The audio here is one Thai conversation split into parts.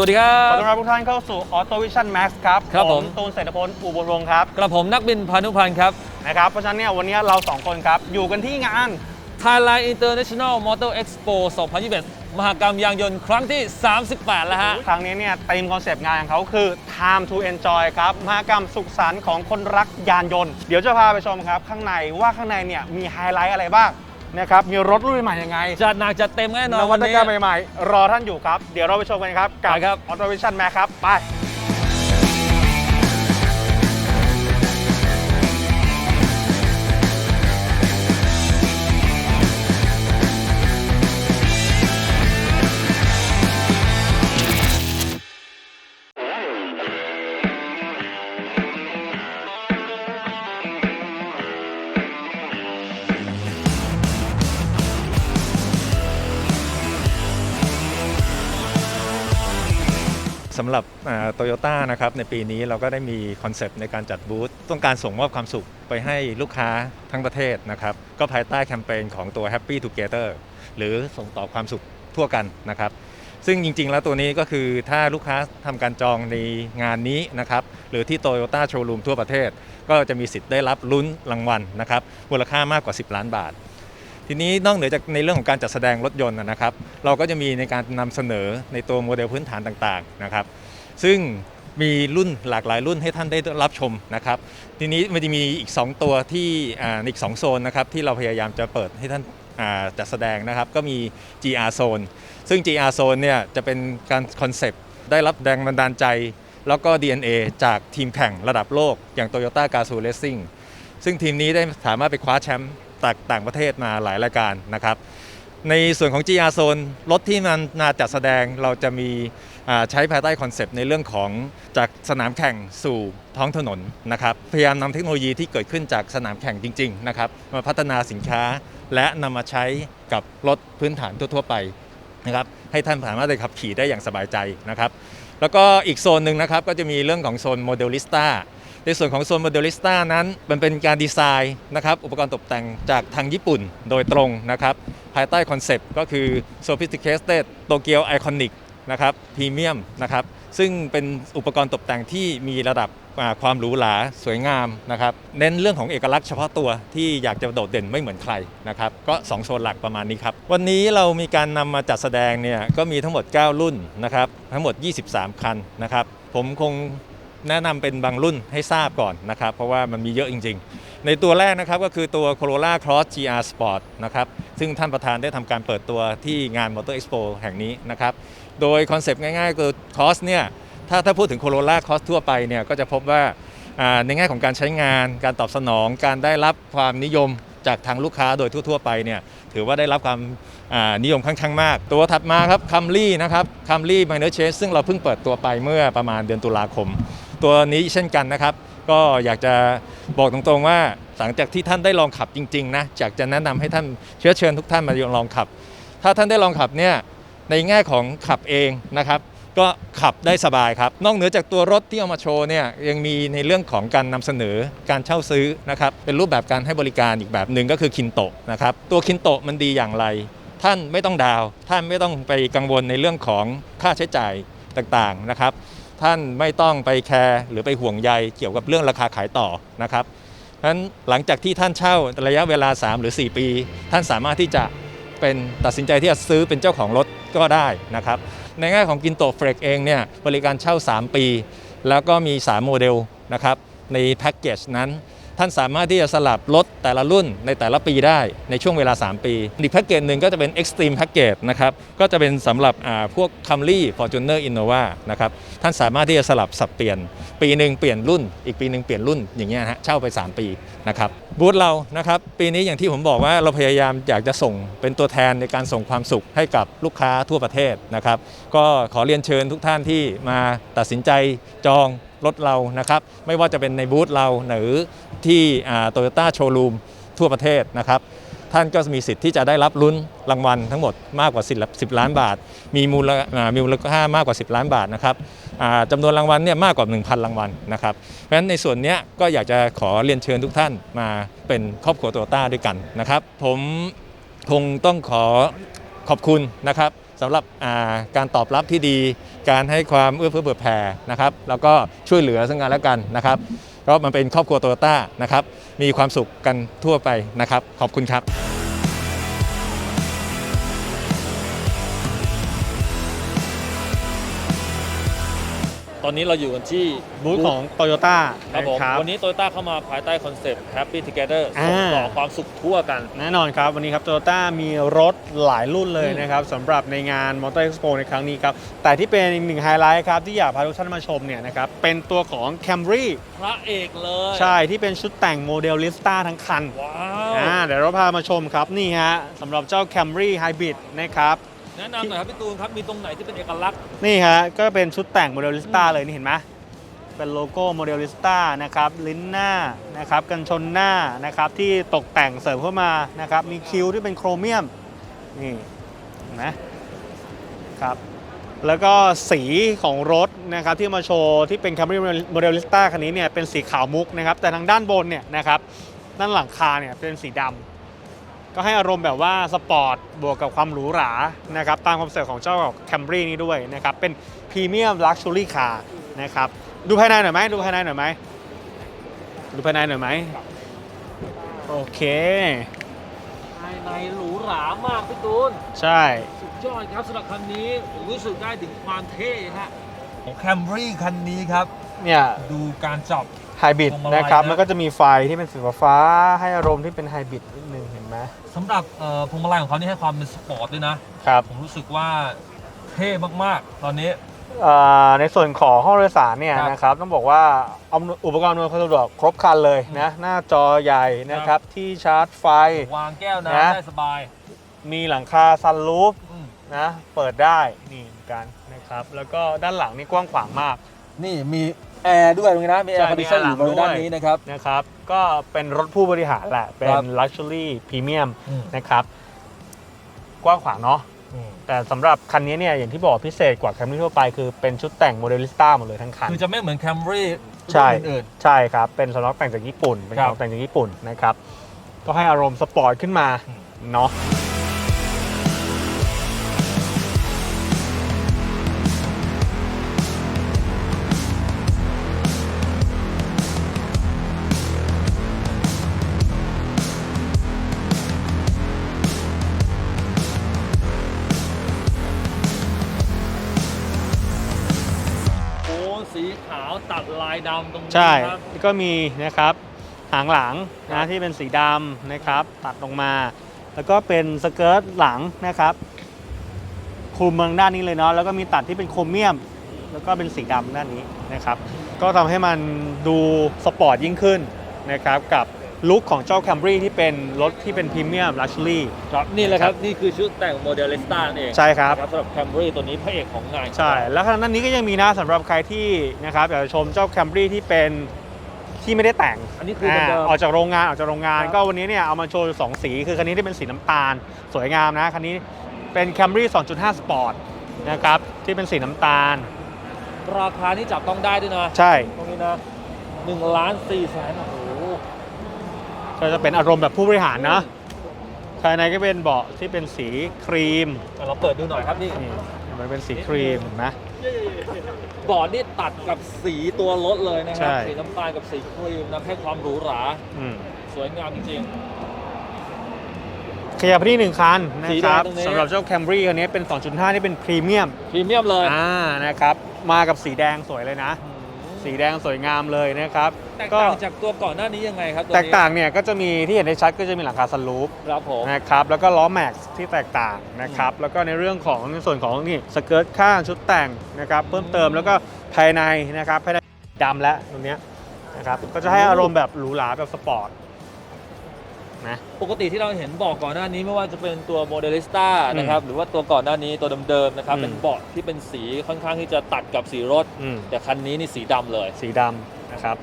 สวัสดีครัขอบต้อนรับทุกท่านเข้าสู่ Auto Vision Max ครับครับผม ตูนเศรษฐพลอุบลวงศ์ครับกระผมนักบินพานุพันธ์ครับ นะครับเพราะฉะนั้นเนี่ยวันนี้เราสองคนครับ อยู่กันที่งาน Thailand International Motor Expo 2021 มหกรรมยางยนต์ครั้งที่ 38 แล้วฮะ ครั้งนี้เนี่ยธีมคอนเซปต์งานของเขาคือ Time to Enjoy ครับมหกรรมสุขสันต์ของคนรักยานยนต์ เดี๋ยวจะพาไปชมครับ ข้างในว่าข้างในเนี่ยมีไฮไลท์อะไรบ้าง นะครับมีรถรุ่นใหม่ยังไงจัดหนักจัดเต็มแน่นอนนวัวันตนี้กรรมใหม่ๆรอท่านอยู่ครับ เดี๋ยวเราไปชมกันครับกับไปครับ Auto Vision Max ครับไป สำหรับโตโยต้านะครับในปีนี้เราก็ได้มีคอนเซปต์ในการจัดบูธต้องการส่งมอบความสุขไปให้ลูกค้าทั้งประเทศนะครับ ก็ภายใต้แคมเปญของตัว Happy Together หรือส่งต่อความสุขทั่วกันนะครับ ซึ่งจริงๆ แล้วตัวนี้ก็คือถ้าลูกค้าทำการจองในงานนี้นะครับ หรือที่โตโยต้าโชว์รูมทั่วประเทศ ก็จะมีสิทธิ์ได้รับลุ้นรางวัลนะครับมูลค่ามากกว่า 10 ล้านบาท ทีนี้นอกเหนือจากในเรื่องของการจัดแสดงรถยนต์นะครับ เราก็จะมีในการนำเสนอในตัวโมเดลพื้นฐานต่างๆนะครับ ซึ่งมีรุ่นหลากหลายรุ่นให้ท่านได้รับชมนะครับ ทีนี้มันจะมีอีก 2 ตัวที่อ,อีก 2 โซนนะครับที่เราพยายามจะเปิดให้ท่านาจัดแสดงนะครับ ก็มี GR Zone ซึ่ง GR Zone เนี่ยจะเป็นการคอนเซปต์ได้รับแรงบันดาลใจ แล้วก็ DNA จากทีมแข่งระดับโลก อย่าง Toyota g a z o o Racing ซึ่งทีมนี้ได้สามารถไปคว้าแชมป์ จากต่างประเทศมาหลายรายการนะครับ ในส่วนของ GR Zone รถที่มันมาจัดแสดงเราจะมีใช้ภายใต้คอนเซปต์ในเรื่องของจากสนามแข่งสู่ท้องถนนนะครับ พยายามนำเทคโนโลยีที่เกิดขึ้นจากสนามแข่งจริงๆนะครับมาพัฒนาสินค้าและนำมาใช้กับรถพื้นฐานทั่วๆไปนะครับให้ท่านสามารถได้ขับขี่ได้อย่างสบายใจนะครับ แล้วก็อีกโซนหนึ่งนะครับก็จะมีเรื่องของโซนโมเดลิสต้า ในส่วนของโซนโมเดลิสต้านั้น มันเป็นการดีไซน์นะครับอุปกรณ์ตกแต่งจากทางญี่ปุ่นโดยตรงนะครับภายใต้คอนเซปต์ก็คือ sophisticated Tokyo Iconic นะครับพรีเมียมนะครับซึ่งเป็นอุปกรณ์ตกแต่งที่มีระดับความหรูหราสวยงามนะครับเน้นเรื่องของเอกลักษณ์เฉพาะตัวที่อยากจะโดดเด่นไม่เหมือนใครนะครับก็ 2 โซนหลักประมาณนี้ครับ วันนี้เรามีการนำมาจัดแสดงเนี่ยก็มีทั้งหมด 9 รุ่นนะครับทั้งหมด 23 คันนะครับผมคง แนะนำเป็นบางรุ่นให้ทราบก่อนนะครับ เพราะว่ามันมีเยอะจริง ๆ ในตัวแรกนะครับก็คือตัว Corolla Cross GR Sport นะครับซึ่งท่านประธานได้ทำการเปิดตัวที่งาน Motor Expo แห่งนี้นะครับ โดยคอนเซปต์ง่ายๆ คือ Cross เนี่ยถ้าถ้าพูดถึง Corolla Cross ทั่วไปเนี่ยก็จะพบว่าในแง่ของการใช้งาน การตอบสนอง การได้รับความนิยมจากทางลูกค้าโดยทั่ว ๆ ไปเนี่ยถือว่าได้รับความานิยมค่อนข้างมาก ตัวถัดมาครับคัมรี่นะครับคัมรี่ Minor Change ซึ่งเราเพิ่งเปิดตัวไปเมื่อประมาณเดือนตุลาคม ตัวนี้เช่นกันนะครับ ก็อยากจะบอกตรงๆว่าหลังจากที่ท่านได้ลองขับจริงๆนะอยากจะแนะนำให้ท่านเชื้อเชิญทุกท่านมาลองขับ ถ้าท่านได้ลองขับเนี่ยในแง่ของขับเองนะครับก็ขับได้สบายครับ นอกเหนือจากตัวรถที่เอามาโชว์เนี่ยยังมีในเรื่องของการนำเสนอการเช่าซื้อนะครับเป็นรูปแบบการให้บริการอีกแบบหนึ่งก็คือคินโตะนะครับตัวคินโตะมันดีอย่างไร ท่านไม่ต้องดาว ท่านไม่ต้องไปกังวลในเรื่องของค่าใช้จ่ายต่างๆนะครับ ท่านไม่ต้องไปแคร์หรือไปห่วงใยเกี่ยวกับเรื่องราคาขายต่อนะครับเพราะฉะนั้นหลังจากที่ท่านเช่าระยะเวลา 3 หรือ 4 ปี ท่านสามารถที่จะเป็นตัดสินใจที่จะซื้อเป็นเจ้าของรถก็ได้นะครับ ในแง่ของกินโตเฟรกเองเนี่ยบริการเช่า 3 ปี แล้วก็มี 3 โมเดลนะครับในแพ็กเกจนั้น ท่านสามารถที่จะสลับรถแต่ละรุ่นในแต่ละปีได้ในช่วงเวลา 3 ปีอีกแพ็กเกจหนึ่งก็จะเป็น Extreme Package นะครับก็จะเป็นสำหรับพวก Camry Fortuner Innova นะครับท่านสามารถที่จะสลับสับเปลี่ยน ปีหนึ่งเปลี่ยนรุ่น อีกปีหนึ่งเปลี่ยนรุ่นอย่างเงี้ยฮะเช่าไป 3 ปีนะครับบูธเรานะครับปีนี้อย่างที่ผมบอกว่าเราพยายามอยากจะส่งเป็นตัวแทนในการส่งความสุขให้กับลูกค้าทั่วประเทศนะครับก็ขอเรียนเชิญทุกท่านที่มาตัดสินใจจอง รถเรานะครับ ไม่ว่าจะเป็นในบูธเราหรือที่โตโยต้าโชว์รูมทั่วประเทศนะครับท่านก็มีสิทธิ์ที่จะได้รับลุ้นรางวัลทั้งหมดมากกว่า 10 ล้านบาท มีมูลมีมูลค่ามากกว่า 10 ล้านบาทนะครับจำนวนรางวัลเนี่ยมากกว่า 1,000 รางวัลนะครับ เพราะฉะนั้นในส่วนนี้ก็อยากจะขอเรียนเชิญทุกท่านมาเป็นครอบครัวโตโยต้าด้วยกันนะครับ ผมคงต้องขอขอบคุณนะครับ สำหรับาการตอบรับที่ดี การให้ความเอื้อเฟื้อเผื่อแผ่นะครับ แล้วก็ช่วยเหลือซึ่งกันและกันนะครับก็มันเป็นครอบครัวโตโยต้านะครับ มีความสุขกันทั่วไปนะครับ ขอบคุณครับ อนนี้เราอยู่กันที่บูธของ Toyota ครับผมนะครับวันนี้โตโยต้าเข้ามาภายใต้คอนเซปต์ Happy Together อ่าส่งต่อความสุขทั่วกัน แน่นอนครับ วันนี้ครับ Toyota มีรถหลายรุ่นเลยอืมนะครับสำหรับในงาน Motor Expo ในครั้งนี้ครับ แต่ที่เป็นอีกหนึ่งไฮไลท์ครับที่อยากพาทุกท่านมาชมเนี่ยนะครับเป็นตัวของ Camry พระเอกเลย ใช่ที่เป็นชุดแต่งโมเดลลิสต้าทั้งคันว้าวอ่าเดี๋ยวเราพามาชมครับนี่ฮะสำหรับเจ้า Camry Hybrid นะครับ แนะนำหน่อยครับพี่ตูนครับมีตรงไหนที่เป็นเอกลักษณ์นี่ฮะก็เป็นชุดแต่งโมเดลลิสต้าเลยนี่เห็นไหมเป็นโลโก้โมเดลลิสต้านะครับลิ้นหน้านะครับกันชนหน้านะครับที่ตกแต่งเสริมเข้ามานะครับมีคิ้วที่เป็นโครเมียมนี่เห็นไหมครับแล้วก็สีของรถนะครับที่มาโชว์ที่เป็น Camry Model Lista คันนี้เนี่ยเป็นสีขาวมุกนะครับแต่ทางด้านบนเนี่ยนะครับด้านหลังคาเนี่ยเป็นสีดำ ก็ให้อารมณ์แบบว่าสปอร์ตบวกกับความหรูหรานะครับตามคอนเซ็ปต์ของเจ้า Camry นี้ด้วยนะครับเป็นพรีเมียมลักชัวรี่คาร์นะครับดูภายในหน่อยไหมดูภายในหน่อยไหมดูภายในหน่อยไหมโอเคภายในหรูหรามากพี่ตูนใช่สุดยอดครับสำหรับคันนี้ผมรู้สึกได้ถึงความเท่ฮะของ Camry คันนี้ครับเนี่ยดูการจับ ไฮบริดพวงมาลัยนะครับนะแล้วก็จะมีไฟที่เป็นสีฟ้าๆให้อารมณ์ที่เป็นไฮบริดนิดนึงเห็นไหมสำหรับเอ่อพวงมาลัยของเขานี่ให้ความเป็นสปอร์ตด้วยนะครับผมรู้สึกว่าเท่มากๆ ตอนนี้เอ่อในส่วนของห้องโดยสารเนี่ยครับนะครับต้องบอกว่าเอาอุปกรณ์อำนวยความสะดวกครบครันเลยนะหน้าจอใหญ่นะครับที่ชาร์จไฟ วางแก้วนะน้ำได้สบาย มีหลังคาซันรูฟอืมนะเปิดได้นี่เหมือนกันนะครับ แล้วก็ด้านหลังนี่กว้างขวางมาก นี่มี แอร์ด้วยตรงนี้นะ มีแอใช่ร์คอนดิชันมีอแอร์ยู่บนหลังด้วยด้านนี้นะครับ นะครับ ก็เป็นรถผู้บริหารแหละ เป็ครันบ Luxury Premium อืมนะครับ กว้างขวางเนาะ อืมแต่สำหรับคันนี้เนี่ยอย่างที่บอกพิเศษกว่าแคมรี่ทั่วไปคือเป็นชุดแต่งโมเดลิสต้าหมดเลยทั้งคัน คือจะไม่เหมือน Camry ใช่รุ่นอื่น ใช่ครับ เป็นสำนักแต่งจากญี่ปุ่น เป็นครับของแต่งจากญี่ปุ่นนะครับ ก็ให้อารมณ์สปอร์ตขึ้นมา อืม เนาะ ขาวตัดลายดำตรงนี้ใช่ครับก็มีนะครับหางหลังนะที่เป็นสีดำนะครับ ตัดลงมา แล้วก็เป็นสเกิร์ตหลังนะครับคลุมเมืองด้านนี้เลยเนาะแล้วก็มีตัดที่เป็นโครเมียม แล้วก็เป็นสีดำด้านนี้นะครับ ก็ทำให้มันดูสปอร์ตยิ่งขึ้นนะครับกับ ลุคของเจ้า Camry ที่เป็นรถที่เป็นพรีเมียมลักชัวรี่ ครับนี่แหละครับ นี่คือชุดแต่งโมเดล i สต้าเองใช่ครับสำหรับ Camry ตัวนี้พระเอกของงานใช่ แล้วขณะนั้นนี้ก็ยังมีนะสำหรับใครที่นะครับอยากจะชมเจ้า Camry ที่เป็นที่ไม่ได้แต่งอันนี้คืออ่าเดิมออกจากโรงงานออกจากโรงงาน ครับ ก็วันนี้เนี่ยเอามาโชว์สองสี คือคันนี้ที่เป็นสีน้ำตาล สวยงามนะ คันนี้เป็น Camry 2.5 Sport นะครับที่เป็นสีน้ำตาล ราคานี่จับต้องได้ด้วยนะ ใช่ ตรงนี้นะ1ล้าน4แสนโอ้โห ก็จะเป็นอารมณ์แบบผู้บริหารนะภายในก็เป็นเบาะที่เป็นสีครีมอะเราเปิดดูหน่อยครับนี่นี่มันเป็นสีครีมเห็นะ บอร์ดนี่ตัดกับสีตัวรถเลยนะครัใช่ สีน้ำตาลกับสีครีมนะให้ความหรูหรา อืมสวยงามจริง ขยับไปที่หนึ่งคันนะสีคแดงรับตรงนี้ สำหรับเจ้า Camry คันนี้เป็น 2.5ที่เป็นพรีเมียม ๆพรีเมียมเลย อ่านะครับ มากับสีแดงสวยเลยนะ สีแดงสวยงามเลยนะครับแตกก็ต่างจากตัวก่อนหน้านี้ยังไงครับวนี้แตกต่างเนี่ยก็จะมีที่เห็นได้ชัดก็จะมีหลังคาสลูปครับผม นะครับแล้วก็ล้อแม็กซ์ที่แตกต่างนะครับแล้วก็ในเรื่องของในส่วนของนี่สเกิร์ตข้างชุดแต่งนะครับเพิ่มเติมแล้วก็ภายในนะครับภายในดำและตรงเนี้ยนะครับก็จะให้อารมณ์แบบหรูหราแบบสปอร์ต นะ ปกติที่เราเห็นบอกก่อนหน้านี้ไม่ว่าจะเป็นตัวโมเดลิสต้าอืมนะครับหรือว่าตัวก่อนหน้านี้ตัวเดิมๆนะครับอืม เป็นเบาะที่เป็นสีค่อนข้างที่จะตัดกับสีรถ อืมแต่คันนี้นี่สีดำเลย สีดำนะครับ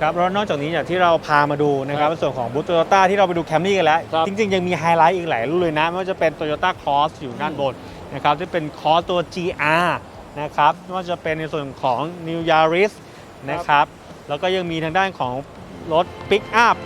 คนะครับแล้วนอกจากนี้อย่างที่เราพามาดูนะครับในส่วนของบูธโตโยต้าที่เราไปดูแคมรี่กันแล้ว ครับจริง ๆ ยังมีไฮไลท์อีกหลายรุ่นเลยนะ ไม่ว่าจะเป็น Toyota Cross อยู่ด้านบนนะครับที่เป็น Cross ตัว GR นะครับไม่ว่าจะเป็นในส่วนของ New Yaris นะครับแล้วก็ยังมีทางด้านของรถ Pick Up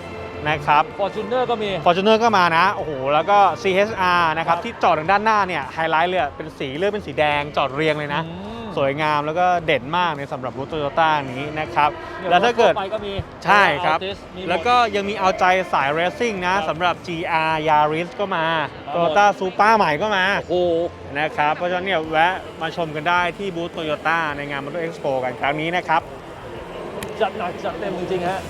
นะครับ ฟอร์จูเนอร์ก็มี Fortuner ก็มานะ โอ้โห แล้วก็ CHR นะครับ ที่จอดทางด้านหน้าเนี่ย ไฮไลท์เลยอะเป็นสีเลือดเป็นสีแดงจอดเรียงเลยนะ อืม สวยงามแล้วก็เด่นมากในสำหรับรถโตโยต้านี้นะครับนี่ยแล้วถ้าเกิดรถทั่วไปก็มีใช่ครับ Altis มีหมดแล้วก็ยังมีเอาใจสายเรซซิ่งนะครับสำหรับ GR Yaris ก็มาครับโตโยต้าซูเปอร์ใหม่ก็มาโอ้โหนะครับ เพราะฉะนั้นเนี่ยแวะมาชมกันได้ที่บูธโตโยต้าในงานมอเตอร์เอ็กซ์โปกันครั้งนี้นะครับ จัดหนักจัดเต็มจริงๆฮะ